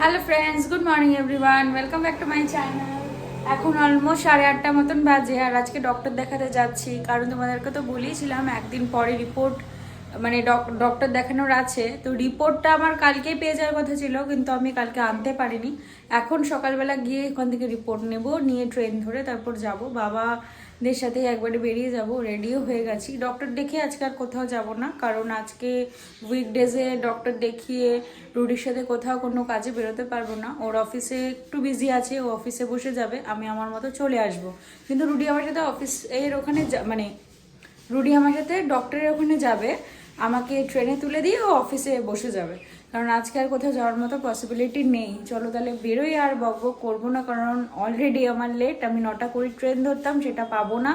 Hello friends good morning everyone welcome back to my channel এখন almost সাড়ে আটটা মতন বাজে আর আজকে ডক্টর দেখাতে যাচ্ছি। কারণ তোমাদেরকে তো বলেইছিলাম একদিন পরে রিপোর্ট মানে ডক্টর দেখানোর আছে। তো রিপোর্টটা আমার কালকেই পেয়ে যাওয়ার কথা ছিল, কিন্তু আমি কালকে আনতে পারিনি। এখন সকালবেলা গিয়ে এখান থেকে রিপোর্ট নেব, নিয়ে ট্রেন ধরে তারপর যাব। বাবাদের সাথে একবারে বেরিয়ে যাব রেডিও হয়ে গেছি। ডক্টর দেখে আজকে আর কোথাও যাব না, কারণ আজকে উইকডেজে ডক্টর দেখিয়ে রুডির সাথে কোথাও কোনো কাজে বেরোতে পারব না। ওর অফিসে একটু বিজি আছে, ও অফিসে বসে যাবে, আমি আমার মতো চলে আসব। কিন্তু রুডি আমার সাথে অফিস এর ওখানে মানে রুডি আমার সাথে ডক্টরের ওখানে যাবে, আমাকে ট্রেনে তুলে দিয়ে ও অফিসে বসে যাবে। কারণ আজকে আর কোথাও যাওয়ার মতো পসিবিলিটি নেই। চলো তাহলে বেরোই আর বক করব না, কারণ অলরেডি আমার লেট আমি নটা কুড়ি ট্রেন ধরতাম, সেটা পাবো না।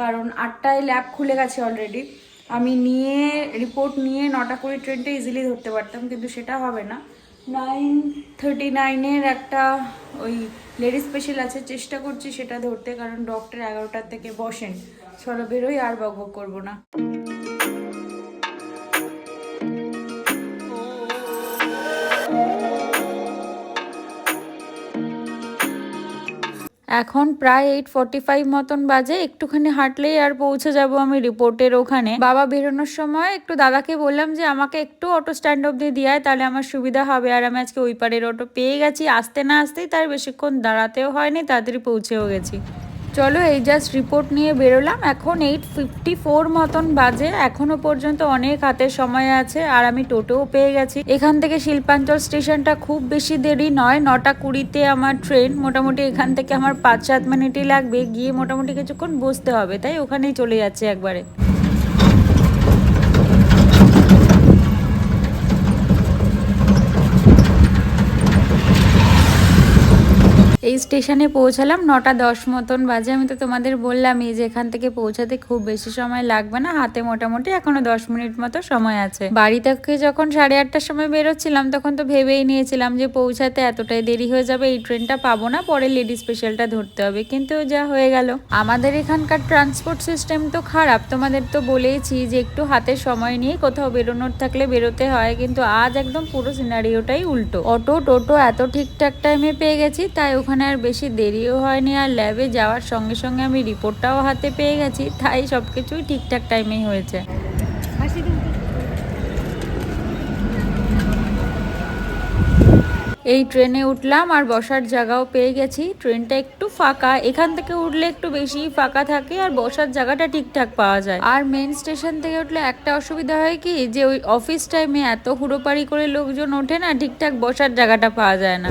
কারণ আটটায় ল্যাব খুলে গেছে অলরেডি আমি নিয়ে রিপোর্ট নিয়ে নটা কুড়ি ট্রেনটা ইজিলি ধরতে পারতাম, কিন্তু সেটা হবে না। নাইন থার্টি নাইনের একটা ওই লেডি স্পেশাল আছে, চেষ্টা করছি সেটা ধরতে, কারণ ডক্টর এগারোটার থেকে বসেন। চলো বেরোই আর বক করব না। এখন প্রায় এইট ফর্টি ফাইভ মতন বাজে, একটুখানি হাঁটলেই আর পৌঁছে যাব আমি রিপোর্টের ওখানে। বাবা বেরোনোর সময় একটু দাদাকে বললাম যে, আমাকে একটু অটো স্ট্যান্ড অব্দি দিয়ে তাহলে আমার সুবিধা হবে। আর আমি আজকে ওই পারের অটো পেয়ে গেছি। আসতে না আসতেই তার বেশিক্ষণ দাঁড়াতেও হয়নি, তাড়াতাড়ি পৌঁছেও গেছি। চলো এই জাস্ট রিপোর্ট নিয়ে বেরোলাম। এখন এইট ফিফটি ফোর মতন বাজে। এখনও পর্যন্ত অনেক হাতে সময় আছে আর আমি টোটোও পেয়ে গেছি। এখান থেকে শিল্পাঞ্চল স্টেশনটা খুব বেশি দেরি নয়। নটা কুড়িতে আমার ট্রেন মোটামুটি এখান থেকে আমার পাঁচ সাত মিনিটই লাগবে। গিয়ে মোটামুটি কিছুক্ষণ বসতে হবে। তাই ওখানেই চলে যাচ্ছে একবারে। এই স্টেশনে পৌঁছালাম, নটা দশ মতন বাজে। আমি তো তোমাদের বললামই যে এখান থেকে পৌঁছাতে খুব বেশি সময় লাগবে না, হাতে মোটামুটি এখনও দশ মিনিট মতো সময় আছে। বাড়ি থেকে যখন সাড়ে আটটার সময় বেরোচ্ছিলাম, তখন তো ভেবেই নিয়েছিলাম যে পৌঁছাতে এতটাই দেরি হয়ে যাবে, এই ট্রেনটা পাবো না, পরে লেডি স্পেশালটা ধরতে হবে। কিন্তু যা হয়ে গেল। আমাদের এখানকার ট্রান্সপোর্ট সিস্টেম তো খারাপ, তোমাদের তো বলেইছি যে একটু হাতে সময় নিয়ে কোথাও বেরোনোর থাকলে বেরোতে হয়, কিন্তু আজ একদম পুরো সিনারিওটাই উল্টো। অটো টোটো এত ঠিকঠাক টাইমে পেয়ে গেছি, তাই ওখানে আর বেশি দেরিও হয়নি আর ল্যাবে যাওয়ার সঙ্গে সঙ্গে আমি রিপোর্টটাও হাতে পেয়ে গেছি, তাই সব কিছুই ঠিকঠাক টাইমেই হয়েছে। এই ট্রেনে উঠলাম আর বসার জায়গাও পেয়ে গেছি। ট্রেনটা একটু ফাঁকা, এখান থেকে উঠলে একটু বেশি ফাঁকা থাকে আর বসার জায়গাটা ঠিকঠাক পাওয়া যায়। আর মেন স্টেশন থেকে উঠলে একটা অসুবিধা হয় কি, যে ওই অফিস টাইমে এত হুড়োপাড়ি করে লোকজন ওঠে না, ঠিকঠাক বসার জায়গাটা পাওয়া যায় না।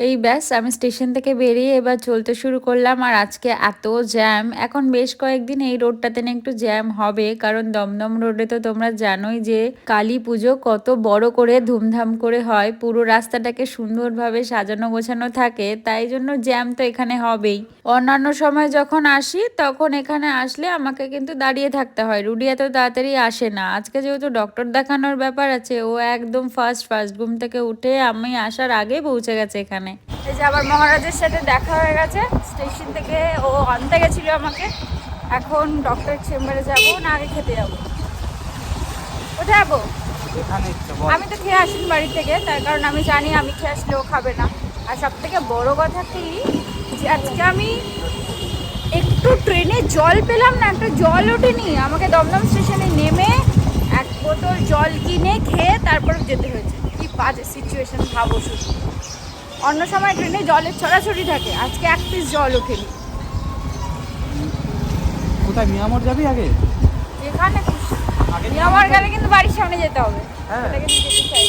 এই ব্যাস, আমি স্টেশন থেকে বেরিয়ে এবার চলতে শুরু করলাম আর আজকে এত জ্যাম। এখন বেশ কয়েকদিন এই রোডটাতে না একটু জ্যাম হবে, কারণ দমদম রোডে তো তোমরা জানোই যে কালী পুজো কত বড় করে ধুমধাম করে হয়। পুরো রাস্তাটাকে সুন্দরভাবে সাজানো গোছানো থাকে, তাই জন্য জ্যাম তো এখানে হবেই। অন্যান্য সময় যখন আসি, তখন এখানে আসলে আমাকে কিন্তু দাঁড়িয়ে থাকতে হয়। রুডি এত তাড়াতাড়ি আসে না। আজকে যেহেতু ডক্টর দেখানোর ব্যাপার আছে, ও একদম ফার্স্ট ফার্স্ট ঘুম থেকে উঠে আমি আসার আগে পৌঁছে গেছে এখানে। এই যে আবার মহারাজের সাথে দেখা হয়ে গেছে। স্টেশন থেকে ও আনতে গেছিল আমাকে। এখন ডক্টর চেম্বারে যাব না আগে খেতে যাব। কোথায় যাব আমি তো খেয়ে আসিনি বাড়ি থেকে তার কারণ আমি জানি আমি খেয়ে আসলে ও খাবে না। আর সব থেকে বড় কথা কি যে আজকে আমি একটু ট্রেনে জল পেলাম না একটা জল ওঠেনি। আমাকে দমদম স্টেশনে নেমে এক বোতল জল কিনে খেয়ে তারপর যেতে হয়েছে। কি বাজে সিচুয়েশন ভাবো শুধু। অন্য সময় ট্রেনে জলের ছড়াছড়ি থাকে। আজকে এক পিস জল ওঠেনি। কোথায়? মিয়ামর যাবি আগে? এখানে আগে আমার গেলে কিন্তু বাড়ির সামনে যেতে হবে। হ্যাঁ। যেতে চাই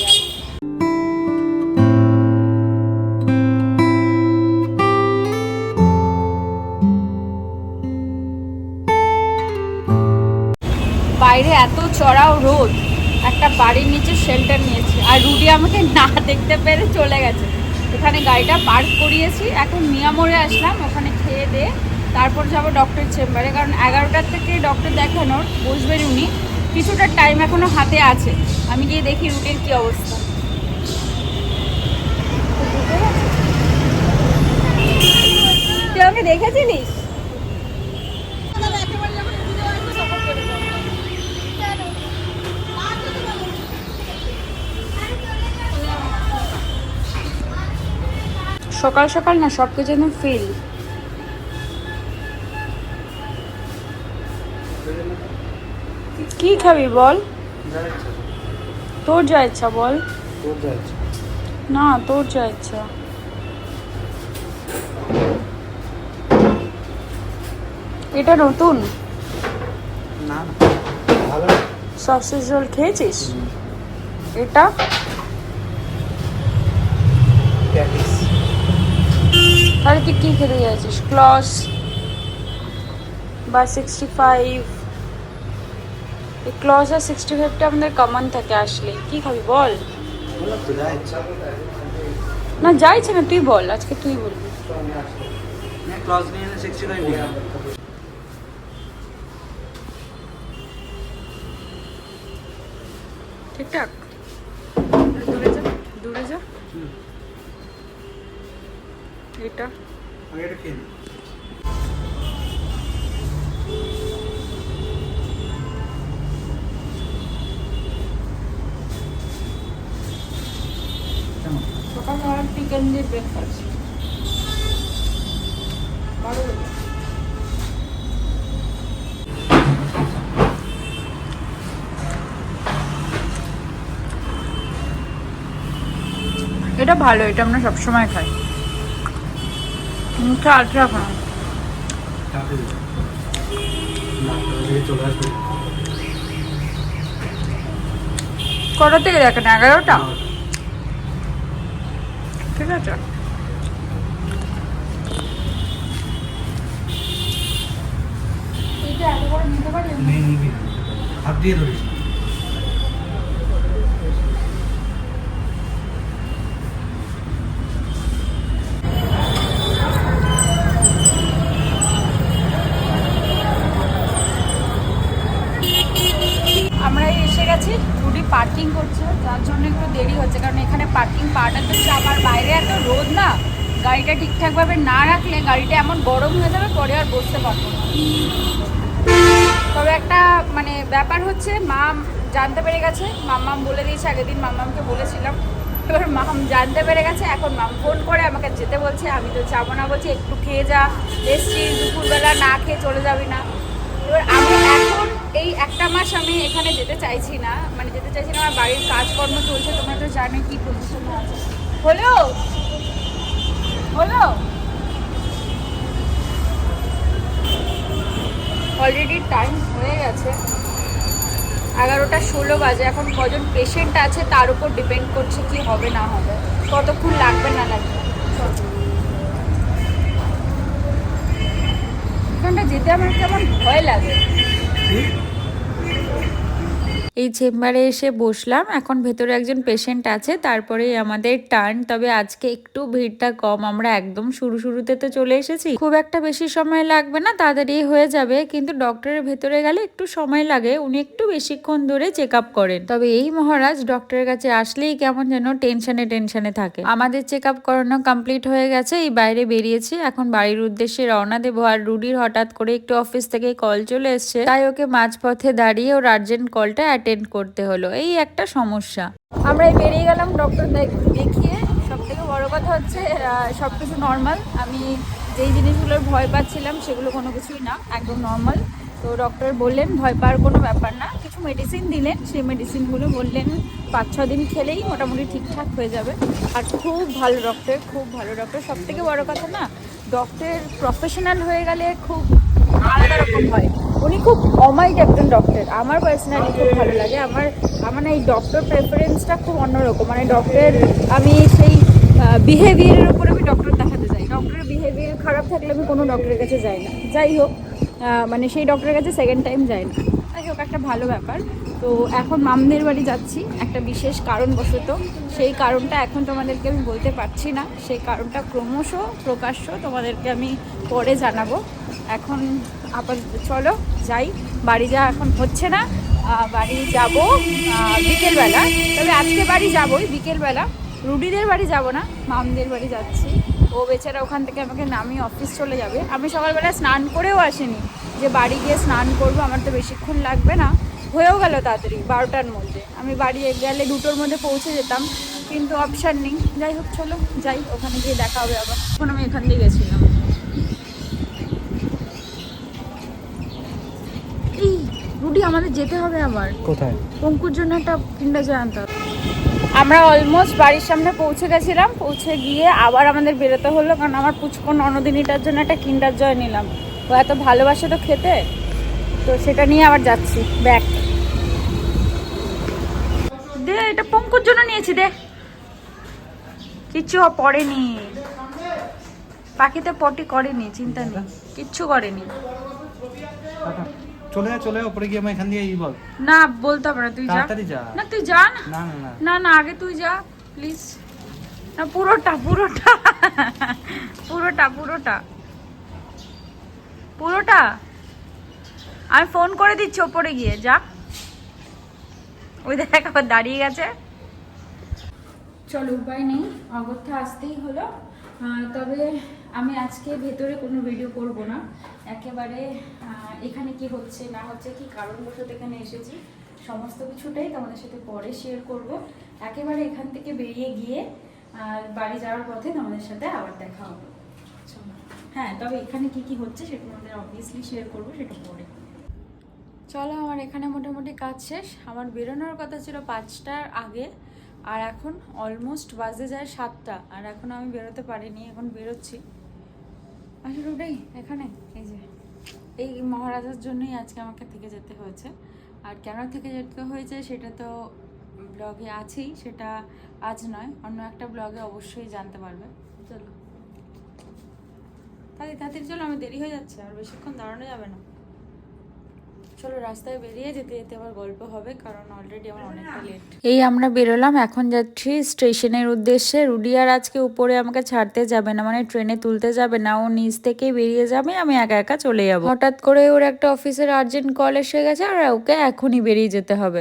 বাইরে এত চড়াও রোদ। একটা বাড়ির নিচে শেল্টার নিয়েছি। আর রুডি আমাকে না দেখতে পেরে চলে গেছে। এখানে গাড়িটা পার্ক করিয়েছি। এখন মিয়ামোড়ে আসলাম, ওখানে খেয়ে দিয়ে তারপর যাব ডক্টর চেম্বারে কারণ এগারোটার থেকে ডক্টর দেখানোর, বসবেন উনি। কিছুটা টাইম এখনও হাতে আছে। আমি গিয়ে দেখি রুটের কি অবস্থা। তুই আমাকে দেখেছিলিস? সকাল সকাল না সব কিছু যেন ফিল কি খাবি বল? তোর যা ইচ্ছা বল। না তোর যা ইচ্ছা। এটা নতুন? সসেজ রোল খেয়েছিস? এটা? তাহলে তুই কি খেতে যাচ্ছিস ক্লস বা সিক্সটি ফাইভ এই ক্লস আর সিক্সটি ফাইভটা আমাদের কমন থাকে আসলে। কি খাবি বল? না যাইছে না তুই বল, আজকে তুই বলবি। ঠিকঠাক? এটা। আগে এটা খেয়ে সকালবেলা চিকেন দিয়ে ব্রেকফাস্ট ভালো এটা ভালো এটা আমরা সবসময় খাই। আলট্রা থেকে কটা থেকে দেখেন? এগারোটা? ঠিক আছে। হাত দিয়ে ধরিস। পার্কিং করছে, যার জন্য একটু দেরি হচ্ছে। কারণ এখানে পার্কিং পাওয়াটা তো আবার বাইরে এত রোদ না। গাড়িটা ঠিকঠাকভাবে না রাখলে গাড়িটা এমন গরম হয়ে যাবে, পরে আর বসতে পারব না। তবে একটা মানে ব্যাপার হচ্ছে, মাম জানতে পেরে গেছে, মাম্মাম বলে দিয়েছে, আগের দিন মাম্মামকে বলেছিলাম। এবার মাম জানতে পেরে গেছে, এখন মাম ফোন করে আমাকে যেতে বলছে, আমি তো যাব না, বলছি একটু খেয়ে যা, এসছি, দুপুরবেলা না খেয়ে চলে যাবি না। এবার আমি এই একটা মাস আমি এখানে যেতে চাইছি না। মানে যেতে চাইছি না, আমার বাড়ির কাজকর্ম চলছে, তোমরা তো জানো কি পজিশনে আছে। হলো? হলো? অলরেডি টাইম হয়ে গেছে। এগারোটা ষোলো বাজে, এখন কজন পেশেন্ট আছে তার উপর ডিপেন্ড করছে কি হবে না হবে। কতক্ষণ লাগবে না লাগবে। এখানটা যেতে আমার কেমন ভয় লাগে। 嗯。এই চেম্বারে এসে বসলাম। এখন ভেতরে একজন পেশেন্ট আছে, তারপরেই আমাদের টার্ন তবে আজকে একটু ভিড়টা কম, আমরা একদম শুরু শুরুতে তো চলে এসেছি। খুব একটা বেশি সময় লাগবে না, তাড়াতাড়ি হয়ে যাবে, কিন্তু ডক্টরের ভেতরে গেলে একটু সময় লাগে, উনি একটু বেশিক্ষণ ধরে চেক আপ করেন। তবে এই মহারাজ ডক্টরের কাছে আসলেই কেমন যেন টেনশনে টেনশনে থাকে। আমাদের চেক আপ করানো কমপ্লিট হয়ে গেছে, এই বাইরে বেরিয়েছি। এখন বাড়ির উদ্দেশ্যে রওনা দেবো, আর রুডির হঠাৎ করে একটু অফিস থেকে কল চলে এসছে। তাই ওকে মাঝপথে দাঁড়িয়ে ওর আর্জেন্ট কলটা অ্যাটেন্ড করতে হলো। এই একটা সমস্যা। আমরা বেরিয়ে গেলাম ডক্টর দেখিয়ে। সব থেকে বড় কথা হচ্ছে সব কিছু নর্মাল আমি যেই জিনিসগুলোর ভয় পাচ্ছিলাম, সেগুলো কোনো কিছুই না, একদম নর্মাল তো ডক্টর বললেন, ভয় পাওয়ার কোনো ব্যাপার না। কিছু মেডিসিন দিলেন, সেই মেডিসিনগুলো বললেন পাঁচ ছ দিন খেলেই মোটামুটি ঠিকঠাক হয়ে যাবে। আর খুব ভালো ডক্টর খুব ভালো ডক্টর সব থেকে বড় কথা না ডক্টর প্রফেশনাল হয়ে গেলে খুব আলাদা রকম হয় উনি খুব অমায়িক একজন ডক্টর আমার পার্সোনালি খুব ভালো লাগে। আমার আমার এই ডক্টর প্রেফারেন্সটা খুব অন্যরকম। মানে ডক্টর আমি সেই বিহেভিয়ারের উপর আমি ডক্টর দেখাতে চাই। ডক্টরের বিহেভিয়ার খারাপ থাকলে আমি কোনো ডক্টরের কাছে যাই না। যাই হোক মানে সেই ডক্টরের কাছে সেকেন্ড টাইম যাই না। যাই হোক, একটা ভালো ব্যাপার। তো এখন মামদের বাড়ি যাচ্ছি। একটা বিশেষ কারণবশত। সেই কারণটা এখন তোমাদেরকে আমি বলতে পারছি না। সেই কারণটা ক্রমশ প্রকাশ্য তোমাদেরকে আমি পরে জানাব। এখন আপাতত চলো যাই। বাড়ি যাওয়া এখন হচ্ছে না। বাড়ি যাব বিকেলবেলা। তবে আজকে বাড়ি যাবই, বিকেলবেলা। রুডিদের বাড়ি যাব না, মামদের বাড়ি যাচ্ছি। ও বেচারা ওখান থেকে আমাকে নামিয়ে অফিস চলে যাবে। আমি সকালবেলা স্নান করেও আসিনি। যে বাড়ি গিয়ে স্নান করব, আমার তো বেশিক্ষণ লাগবে না। হয়েও গেল তাড়াতাড়ি, বারোটার মধ্যে। আমি বাড়ি গেলে দুটোর মধ্যে পৌঁছে যেতাম, কিন্তু অপশান নেই। যাই হোক, চলো যাই, ওখানে গিয়ে দেখা হবে আবার। এখন আমি এখান দিয়ে গেছিলাম এই রুডি আমাদের যেতে হবে আবার। কোথায়? পঙ্কুর জন্য একটা কিন্ডার জয় আনতে হবে। আমরা অলমোস্ট বাড়ির সামনে পৌঁছে গেছিলাম পৌঁছে গিয়ে আবার আমাদের বেরোতে হলো কারণ আমার পুচকো ননদিনীটার জন্য একটা কিন্ডার জয় নিলাম। ও এত ভালোবাসে তো খেতে তো সেটা নিয়ে আবার যাচ্ছি ব্যাক। দে এটা পঙ্কুর জন্য নিয়েছি দে। কিচ্ছু পড়েনি। পাখিতে পটি করেনি চিন্তা নেই কিচ্ছু করেনি। চলে যা চলে উপরে গিয়ে আমি এখান দিয়ে এই বল। না বলতে না তুই যা। তাড়াতাড়ি যা। না তুই যা না। না না না। না না আগে তুই যা প্লিজ না পুরোটা পুরোটা। পুরোটা পুরোটা। পুরোটা। আমি ফোন করে দিচ্ছি ওপরে গিয়ে যা। ওই দেখ আবার দাঁড়িয়ে গেছে। চলো উপায় নেই। অগত্যা আসতেই হলো। তবে আমি আজকে ভেতরে কোনো ভিডিও করব না। একেবারে এখানে কি হচ্ছে, না হচ্ছে, কি কারণবশত এখানে এসেছি, সমস্ত কিছুটাই তোমাদের সাথে পরে শেয়ার করব। একেবারে এখান থেকে বেরিয়ে গিয়ে বাড়ি যাওয়ার পথে তোমাদের সাথে আবার দেখা হবে। হ্যাঁ তবে এখানে কি কি হচ্ছে সেটা তোমাদের অবভিয়াসলি শেয়ার করব, সেটা পরে। চলো, আমার এখানে মোটামুটি কাজ শেষ। আমার বেরোনোর কথা ছিল পাঁচটার আগে, আর এখন অলমোস্ট বাজে যায় সাতটা। আর এখন আমি বেরোতে পারিনি, এখন বেরোচ্ছি। আসলে ওটাই, এখানে, এই যে, এই মহারাজার জন্যই আজকে আমাকে থেকে যেতে হয়েছে। আর কেন থেকে যেতে হয়েছে সেটা তো ব্লগে আছেই, সেটা আজ নয়, অন্য একটা ব্লগে অবশ্যই জানতে পারবে। চলো। তাড়াতাড়ি তাড়াতাড়ি চলো আমি দেরি হয়ে যাচ্ছে, আর বেশিক্ষণ দাঁড়ানো যাবে না। চলো রাস্তায় বেরিয়ে যেতে যেতে আবার গল্প হবে কারণ অলরেডি আমার অনেকটা লেট এই আমরা বেরোলাম এখন যাচ্ছি স্টেশনের উদ্দেশ্যে। রুডিয়ার আজকে উপরে আমাকে ছাড়তে যাবে না মানে ট্রেনে তুলতে যাবে না। ও নিচ থেকেই বেরিয়ে যাবে আমি একা একা চলে যাব। হঠাৎ করে ওর একটা অফিসের আর্জেন্ট কল এসে গেছে আর ওকে এখনই বেরিয়ে যেতে হবে।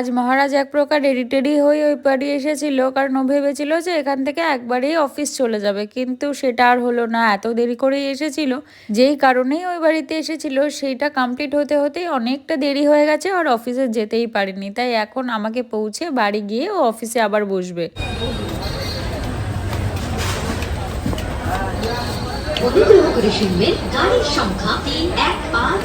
আজ মহারাজ এক প্রকার রেডি টেডি হয়ে ওই বাড়ি এসেছিল, কারণ ও ভেবেছিল যে এখান থেকে একবারেই অফিস চলে যাবে। কিন্তু সেটা আর হলো না, এত দেরি করেই এসেছিল। যেই কারণেই ওই বাড়িতে এসেছিল, সেইটা কমপ্লিট হতে হতেই অনেকটা দেরি হয়ে গেছে, আর অফিসে যেতেই পারিনি। তাই এখন আমাকে পৌঁছে বাড়ি গিয়ে ও অফিসে আবার বসবে। গাড়ির সংখ্যা তিন, এক, পাঁচ।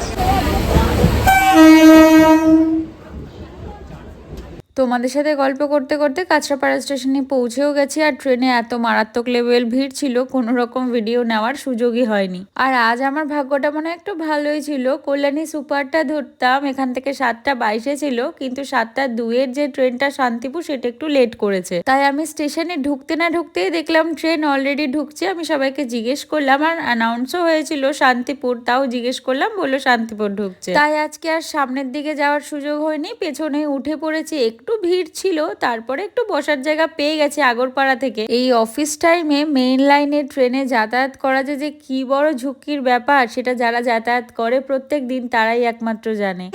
তোমাদের সাথে গল্প করতে করতে কাঁচরাপাড়া স্টেশনে পৌঁছেও গেছি আর ট্রেনে এত মারাত্মক লেভেল ভিড় ছিল, কোনো রকম ভিডিও নেওয়ার সুযোগই হয়নি। আর আজ আমার ভাগ্যটা মনে হয় একটু ভালোই ছিল। কল্যাণী সুপারটা ধরতাম, এখান থেকে সাতটা বাইশে ছিল, কিন্তু সাতটা দুইয়ের যে ট্রেনটা শান্তিপুর সেটা একটু লেট করেছে। তাই আমি স্টেশনে ঢুকতে না ঢুকতেই দেখলাম ট্রেন অলরেডি ঢুকছে। আমি সবাইকে জিজ্ঞেস করলাম, আর অ্যানাউন্সও হয়েছিল শান্তিপুর, তাও জিজ্ঞেস করলাম, বলল শান্তিপুর ঢুকছে। তাই আজকে আর সামনের দিকে যাওয়ার সুযোগ হয়নি পেছনে উঠে পড়েছি একটু ভিড় ছিল, তারপরে একটু বসার জায়গা পেয়ে গেছে আগরপাড়া থেকে। এই অফিস টাইমে মেইন লাইনে ট্রেনে যাতায়াত করা যে যে কি বড় ঝুঁকির ব্যাপার, সেটা যারা যাতায়াত করে প্রত্যেক দিন তারাই একমাত্র জানে।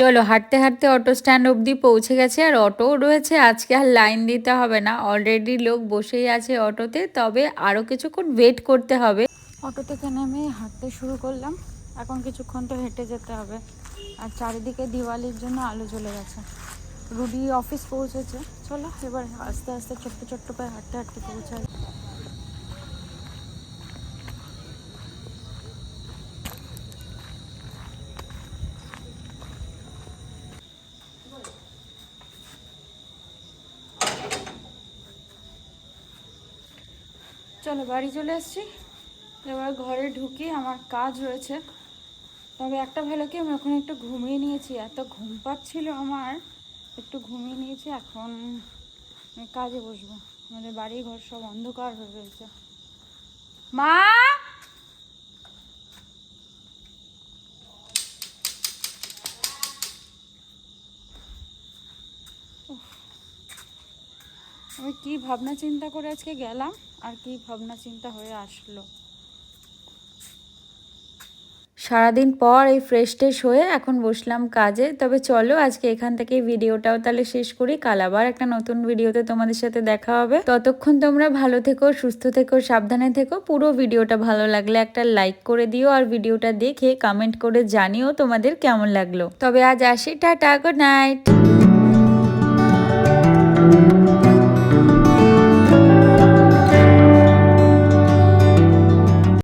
চলো, হাঁটতে হাঁটতে অটো স্ট্যান্ড অবধি পৌঁছে গেছে আর অটোও রয়েছে। আজকে আর লাইন দিতে হবে না। অলরেডি লোক বসেই আছে অটোতে, তবে আরও কিছুক্ষণ ওয়েট করতে হবে। অটো থেকে নেমে হাঁটতে শুরু করলাম। এখন কিছুক্ষণ তো হেঁটে যেতে হবে। আর চারিদিকে দিওয়ালির জন্য আলো জ্বলে গেছে। রুডি অফিস পৌঁছেছে। চলো, এবার আস্তে আস্তে ছোট্ট ছোট্ট পায়ে হাঁটতে হাঁটতে পৌঁছাই চলো বাড়ি চলে এসেছি। এবার ঘরে ঢুকে আমার কাজ রয়েছে। তবে একটা ভালো কি আমি ওখানে একটু ঘুমিয়ে নিয়েছি। এত ঘুম পাচ্ছিল আমার। একটু ঘুমিয়ে নিয়েছি, এখন কাজে বসবো। আমাদের বাড়ি ঘর সব অন্ধকার হয়ে রয়েছে। মা! আমি কি ভাবনা চিন্তা করে আজকে গেলাম আর কি ভাবনা চিন্তা হয়ে আসলো। সারাদিন পর এই ফ্রেশ ট্রেশ হয়ে এখন বসলাম কাজে। তবে চলো আজকে এখান থেকে ভিডিওটাও তাহলে শেষ করি। কাল আবার একটা নতুন ভিডিওতে তোমাদের সাথে দেখা হবে। ততক্ষণ তোমরা ভালো থেকো, সুস্থ থেকো, সাবধানে থেকো। পুরো ভিডিওটা ভালো লাগলে একটা লাইক করে দিও আর ভিডিওটা দেখে কমেন্ট করে জানিও তোমাদের কেমন লাগল। তবে আজ আসি, টাটা গুড নাইট